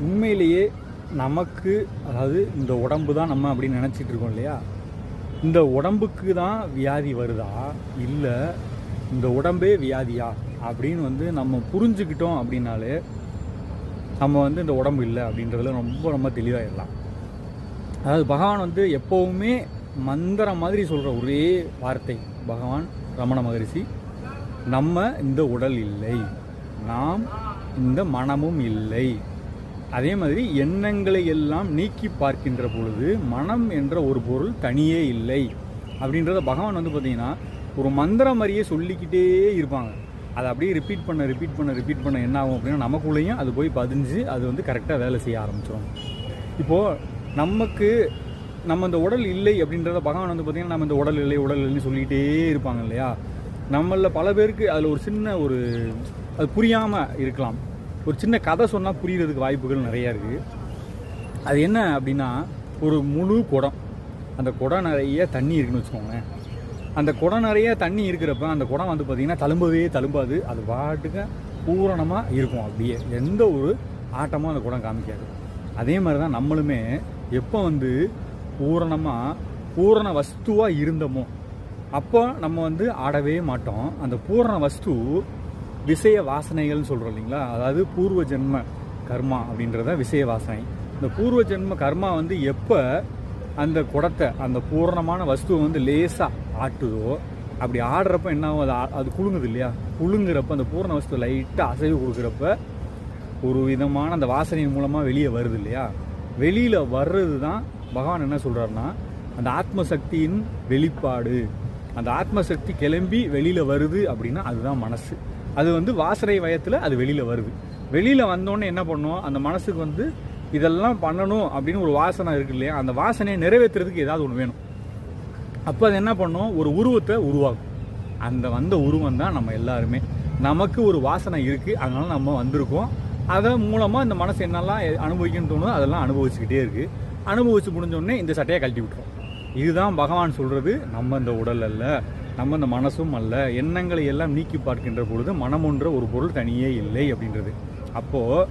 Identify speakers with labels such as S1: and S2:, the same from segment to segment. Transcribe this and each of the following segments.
S1: உண்மையிலேயே நமக்கு அதாவது இந்த உடம்பு தான் நம்ம அப்படின்னு நினச்சிட்டு இருக்கோம் இல்லையா? இந்த உடம்புக்கு தான் வியாதி வருதா? இல்லை இந்த உடம்பே வியாதியா? அப்படின்னு வந்து நம்ம புரிஞ்சுக்கிட்டோம் அப்படின்னாலே நம்ம வந்து இந்த உடம்பு இல்லை அப்படின்றதுல ரொம்ப ரொம்ப தெளிவாகிடலாம் அதாவது பகவான் வந்து எப்போவுமே மந்திரம் மாதிரி சொல்கிற ஒரே வார்த்தை. பகவான் ரமண மகரிஷி நம்ம இந்த உடல் இல்லை. நாம் இந்த மனமும் இல்லை. அதே மாதிரி எண்ணங்களை எல்லாம் நீக்கி பார்க்கின்ற பொழுது மனம் என்ற ஒரு பொருள் தனியே இல்லை. அப்படின்றத பகவான் வந்து பார்த்தீங்கன்னா ஒரு மந்திரம் மாதிரியே சொல்லிக்கிட்டே இருப்பாங்க. அதை அப்படியே ரிப்பீட் பண்ண ரிப்பீட் பண்ண ரிப்பீட் பண்ண என்ன ஆகும் அப்படின்னா நமக்குள்ளேயும் அது போய் பதிஞ்சு அது வந்து கரெக்டாக வேலை செய்ய ஆரம்பிச்சிடும் இப்போது நமக்கு நம்ம இந்த உடல் இல்லை அப்படின்றத பகவான் வந்து பார்த்திங்கன்னா நம்ம இந்த உடல் இல்லை உடல் இல்லைன்னு சொல்லிக்கிட்டே இருப்பாங்க இல்லையா? நம்மளில் பல பேருக்கு அதில் ஒரு சின்ன ஒரு அது புரியாமல் இருக்கலாம். ஒரு சின்ன கதை சொன்னால் புரியறதுக்கு வாய்ப்புகள் நிறையா இருக்குது அது என்ன அப்படின்னா ஒரு முழு குடம். அந்த குடம் நிறைய தண்ணி இருக்குன்னு வச்சுக்கோங்களேன். அந்த குடம் நிறைய தண்ணி இருக்கிறப்ப அந்த குடம் வந்து பார்த்திங்கன்னா தழும்பவே தழும்பாது. அது பாட்டுக்கு பூரணமாக இருக்கும் அப்படியே. எந்த ஒரு ஆட்டமும் அந்த குடம் காமிக்காது. அதே மாதிரி தான் நம்மளுமே எப்போ வந்து பூரணமாக பூரண வஸ்துவாக இருந்தோமோ அப்போ நம்ம வந்து ஆடவே மாட்டோம். அந்த பூரண வஸ்து விஷய வாசனைகள்னு சொல்கிறோம் இல்லைங்களா? அதாவது பூர்வ ஜென்ம கர்மா அப்படின்றத விஷய வாசனை இந்த பூர்வ ஜென்ம கர்மா வந்து எப்போ அந்த குடத்தை அந்த பூரணமான வஸ்துவை வந்து லேசாக ஆட்டுதோ அப்படி ஆடுறப்ப என்ன ஆகும்? அது அது குழுங்குது இல்லையா? குழுங்குறப்ப அந்த பூரண வஸ்து லைட்டாக அசைவு கொடுக்குறப்ப ஒரு விதமான அந்த வாசனையின் மூலமாக வெளியே வருது இல்லையா? வெளியில் வர்றது தான் பகவான் என்ன சொல்கிறாருன்னா அந்த ஆத்ம சக்தியின் வெளிப்பாடு. அந்த ஆத்ம சக்தி கிளம்பி வெளியில் வருது அப்படின்னா அதுதான் மனசு. அது வந்து வாசனை வயத்தில் அது வெளியில் வருது. வெளியில் வந்தோடனே என்ன பண்ணும்? அந்த மனசுக்கு வந்து இதெல்லாம் பண்ணணும் அப்படின்னு ஒரு வாசனை இருக்கு இல்லையா? அந்த வாசனையை நிறைவேற்றுறதுக்கு ஏதாவது ஒன்று வேணும். அப்போ அது என்ன பண்ணும்? ஒரு உருவத்தை உருவாக்கும். அந்த வந்த உருவம் தான் நம்ம எல்லாருமே. நமக்கு ஒரு வாசனை இருக்குது அதனால நம்ம வந்திருக்கோம். அதன் மூலமாக இந்த மனசு என்னெல்லாம் அனுபவிக்கணும்னு தோணுதோ அதெல்லாம் அனுபவிச்சுக்கிட்டே இருக்குது அனுபவிச்சு முடிஞ்சோடனே இந்த சட்டையை கழட்டி விட்டுரும். இதுதான் பகவான் சொல்கிறது நம்ம இந்த உடல் அல்ல. நம்ம இந்த மனசும் அல்ல எண்ணங்களை எல்லாம் நீக்கி பார்க்கின்ற பொழுது மனமொன்ற ஒரு பொருள் தனியே இல்லை அப்படின்றது. அப்போது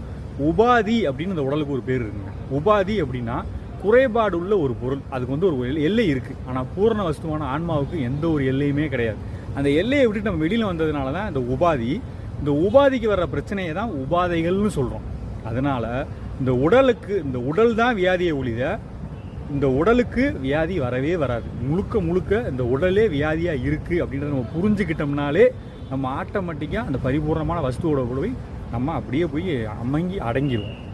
S1: உபாதி அப்படின்னு இந்த உடலுக்கு ஒரு பேர் இருக்குங்க. உபாதி அப்படின்னா குறைபாடு உள்ள ஒரு பொருள். அதுக்கு வந்து ஒரு எல்லை இருக்குது ஆனால் பூரண வஸ்துவான ஆன்மாவுக்கு எந்த ஒரு எல்லையுமே கிடையாது. அந்த எல்லையை விட்டு நம்ம வெளியில் வந்ததுனால தான் இந்த உபாதி இந்த உபாதிக்கு வர்ற பிரச்சனையை தான் உபாதைகள்னு சொல்கிறோம் அதனால் இந்த உடலுக்கு இந்த உடல் தான் வியாதியை ஒழித இந்த உடலுக்கு வியாதி வரவே வராது. முழுக்க முழுக்க இந்த உடலே வியாதியாக இருக்குது அப்படின்றத நம்ம புரிஞ்சுக்கிட்டோம்னாலே நம்ம ஆட்டோமேட்டிக்காக அந்த பரிபூர்ணமான வஸ்துவோட போய் நம்ம அப்படியே போய் அமங்கி அடங்கிடுவோம்